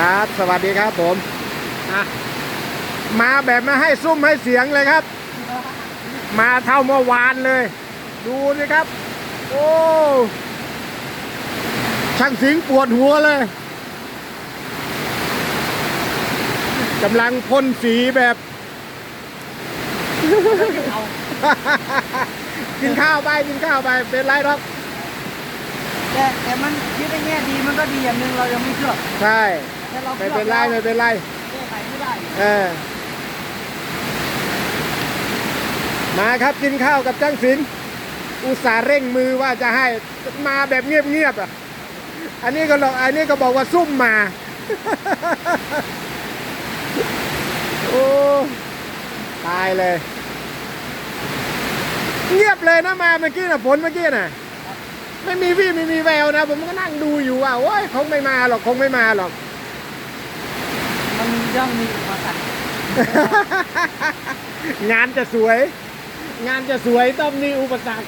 ครับ สวัสดีครับผมอะมาแบบไม่ให้ซุ่มให้เสียงเลยครับ มาเท่าเมื่อวานเลย ดูสิครับ โอ้ช่างสิงปวดหัวเลยกำลังพ่นสีแบบเอากินข้าวไปกินข้าวไปเป็นไรหรอกแต่แต่มันคิดในแง่ดีมันก็ดีอย่างหนึ่งเรายังไม่เชื่อใช่ แต่เราไม่เป็นไรไม่เป็นไรแก้ไขไม่ได้เออมาครับกินข้าวกับจ้างสิงอุตส่าห์เร่งมือว่าจะให้มาแบบเงียบๆอะ อันนี้ก็บอกอันนี้ก็บอกว่าซุ่มมา โอ้ตายเลย เงียบเลยนะมาเมื่อกี้นะฝนเมื่อกี้น่ะไม่มีวี่ไม่มีแววนะ ผมก็นั่งดูอยู่ว่าโอ้ยคงไม่มาหรอกคงไม่มาหรอกมัน ย่อมมีอุปสรรคงานจะสวย งานจะสวยต้องมีอุปสรรค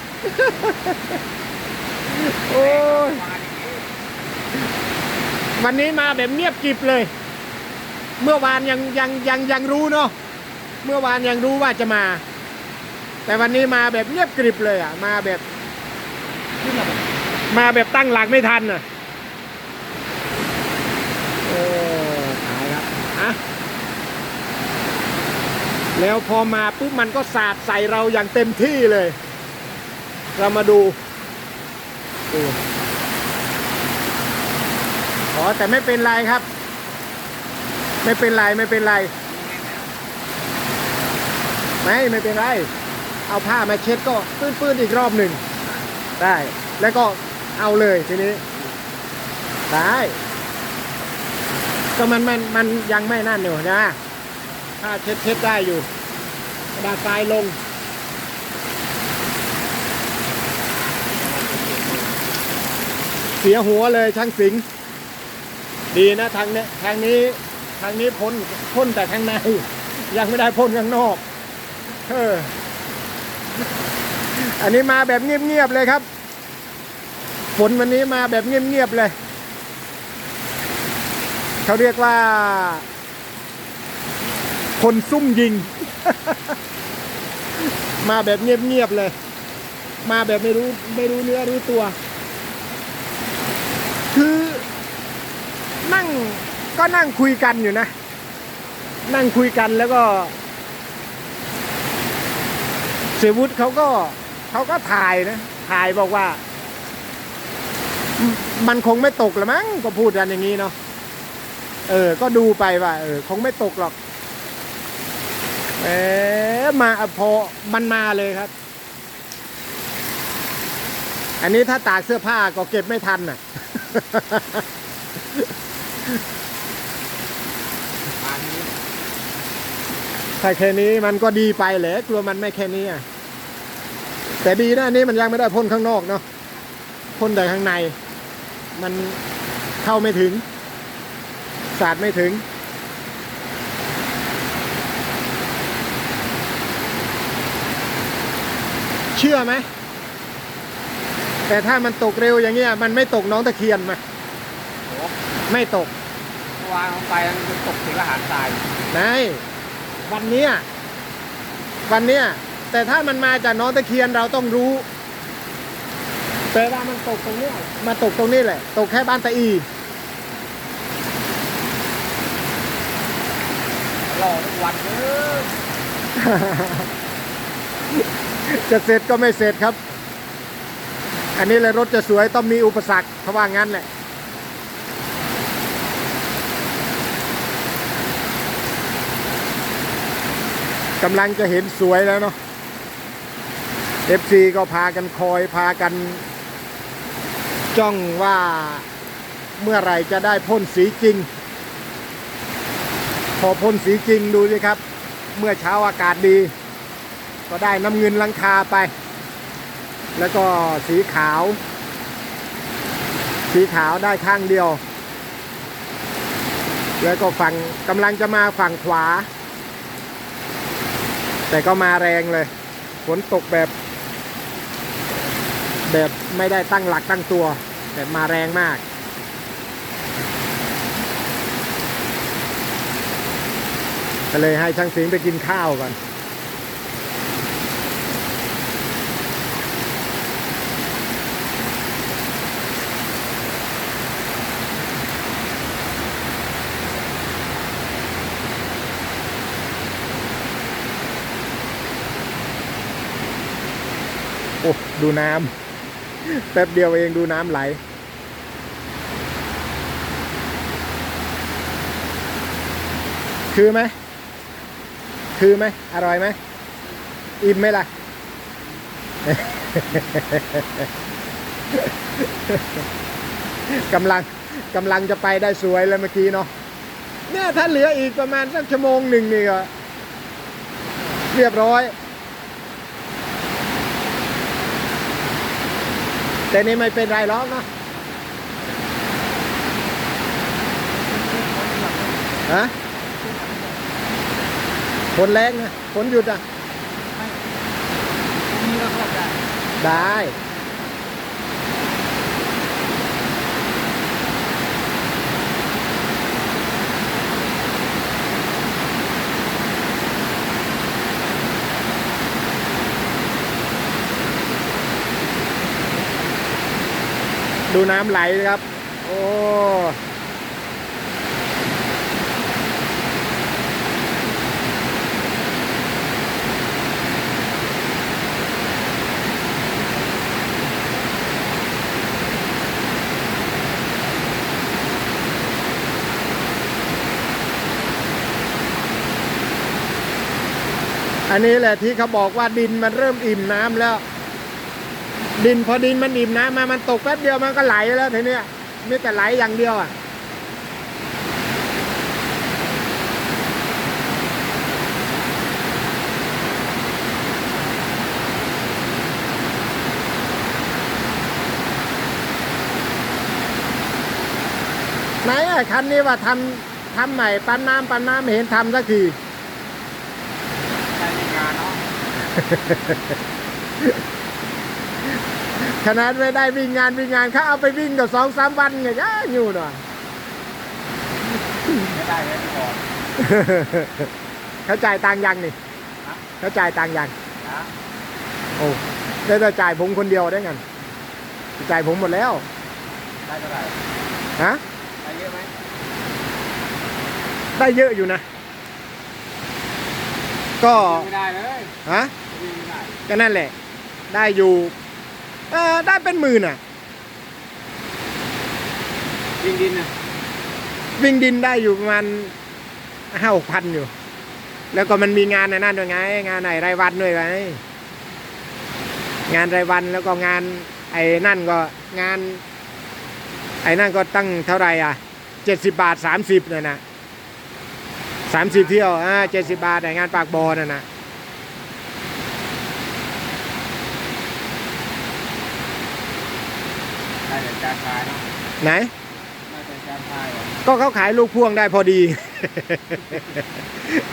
โอ้ยวันนี้มาแบบเงียบกริบเลย เมื่อวานยังยังยังยังรู้เนาะเมื่อวานยังรู้ว่าจะมา แต่วันนี้มาแบบเงียบกริบเลยอะ มาแบบ มาแบบตั้งหลักไม่ทันน่ะโอ้ตายแล้วอะ แล้วพอมาปุ๊บมันก็สาดใส่เราอย่างเต็มที่เลย เรามาดูดูอ๋อแต่ไม่เป็นไรครับ ไม่เป็นไรไม่เป็นไร ไม่ไม่เป็นไร เอาผ้ามาเช็ดก็ปื้นๆอีกรอบหนึ่งได้ แล้วก็เอาเลยทีนี้ ได้ ก็มันมันมันยังไม่นั่นอยู่นะ ถ้าเช็ดเช็ดได้อยู่ กระดาษทรายลง เสียหัวเลยช่างสิง ดีนะทางเนี้ยทางนี้ทางนี้พ้นพ้นแต่ข้างใน ยังไม่ได้พ้นข้างนอกเอออันนี้มาแบบเงียบๆเลยครับฝนวันนี้มาแบบเงียบๆเลย เขาเรียกว่า คนซุ่มยิง มาแบบเงียบๆเลย มาแบบไม่รู้ไม่รู้เนื้อรู้ตัว คือนั่งก็นั่งคุยกันอยู่นะ นั่งคุยกันแล้วก็ เสวุฒิเขาก็เขาก็ถ่ายนะ ถ่ายบอกว่า มันคงไม่ตกละมั้งก็พูดกันอย่างนี้เนาะเออ ก็ดูไปว่าเออ คงไม่ตกหรอก เออมาพอมันมาเลยครับ อันนี้ถ้าตากเสื้อผ้าก็เก็บไม่ทันน่ะถ้าแค่นี้มันก็ดีไปแหละกลัวมันไม่แค่นี้อะแต่ดีนะอันนี้มันยังไม่ได้พ่นข้างนอกเนาะพ่นแต่ข้างใน มันเข้าไม่ถึง สาดไม่ถึง ชื่อไหม แต่ถ้ามันตกเร็วอย่างเงี้ย มันไม่ตกน้องตะเคียนมาโอ้ไม่ตกเมื่อวานลงไปมันจะตกถึงอาหารทรายนายวันเนี้ยวันเนี้ยแต่ถ้ามันมาจากน้องตะเคียนเราต้องรู้ แต่ว่ามันตกตรงเนี้ยมาตกตรงนี้แหละ ตกแค่บ้านตะอีรอทุกวันเด้อ จะเสร็จก็ไม่เสร็จครับ อันนี้เลยรถจะสวยต้องมีอุปสรรคเขาว่างั้นแหละกำลังจะเห็นสวยแล้วเนาะ FC ก็พากันคอยพากัน จ้องว่าเมื่อไหร่จะได้พ่นสีจริง พอพ่นสีจริงดูสิครับ เมื่อเช้าอากาศดี ก็ได้น้ำเงินลังคาไป แล้วก็สีขาว สีขาวได้ข้างเดียว แล้วก็ฝั่งกำลังจะมาฝั่งขวา แต่ก็มาแรงเลยฝนตกแบบ แบบไม่ได้ตั้งหลักตั้งตัวแบบมาแรงมากก็เลยให้ช่างสิงไปกินข้าวก่อน ดูน้ำแป๊บเดียวเองดูน้ำไหล คือไหม คือไหม อร่อยไหม อิ่มไหมล่ะ กำลังกำลังจะไปได้สวยแล้วเมื่อกี้เนาะเนี่ยถ้าเหลืออีกประมาณสักชั่วโมงหนึ่งนี่ก็เรียบร้อย แต่นี่ไม่เป็นไรหรอกเนาะฮะฝนแรงนะฝนหยุดอะพรุ่งนี้ก็เข้าใจได้ ดูน้ำไหลครับ โอ้อันนี้แหละที่เขาบอกว่าดินมันเริ่มอิ่มน้ำแล้ว ดินพอดินมันอิ่มน้ำมามันตกแป๊บเดียวมันก็ไหลแล้วทีเนี้ยมีแต่ไหลอย่างเดียวอะไหนอะคันนี้ว่าทำทำใหม่ปั๊มน้ำปั๊มน้ำเห็นทำสักทีใช้ในงานเนาะ ขนาดไม่ได้วิ่งงานวิ่งงานเขาเอาไปวิ่งกับสองสามวันไงก็อยู่หน่อยไม่ได้เลยก่อนเขาจ่ายตังค์ยังนี่ฮะเขาจ่ายตังค์ยังนะโอ้ได้แต่จ่ายผมคนเดียวได้ไงจ่ายผมหมดแล้วได้เท่าไหร่ฮะได้เยอะไหมได้เยอะอยู่นะ ก็ไม่ได้เลยฮะวิ่งไม่ได้ก็นั่นแหละ ได้อยู่ เออได้เป็นหมื่นอะ วิ่งดินน่ะวิ่งดินได้อยู่ประมาณห้าหกพันอยู่ แล้วก็มันมีงานในนั่นด้วยไง งานไหนรายวันด้วยไงงานรายวันแล้วก็งาน ไอ้นั่นก็งาน ไอ้นั่นก็ตั้งเท่าไหร่อะเจ็ดสิบบาทสามสิบเลยนะสามสิบเที่ยวอ่าเจ็ดสิบาทแต่งานปากบอน่ะนะ ได้แต่ จานชายเนาะไหนได้แต่จานชายเหรอก็เขาขายลูกพ่วงได้พอดี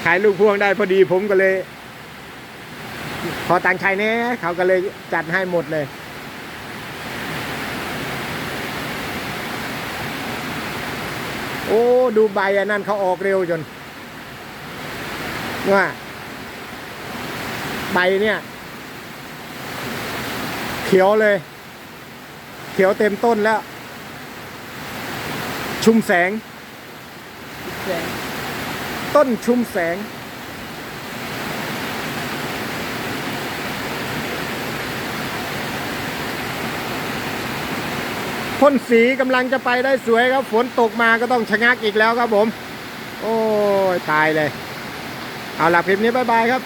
ขายลูกพ่วงได้พอดี ผมก็เลย พอตังค์ใช้เนี้ยเขาก็เลยจัดให้หมดเลย โอ้ดูใบอันนั้นเขาออกเร็วจนว่าใบเนี่ย เขียวเลยเขียวเต็มต้นแล้ว ชุมแสงแสง ต้นชุมแสง พ่นสีกำลังจะไปได้สวยครับ ฝนตกมาก็ต้องชะงักอีกแล้วครับผม โอ้ย ตายเลย เอาล่ะคลิปนี้บายบายครับ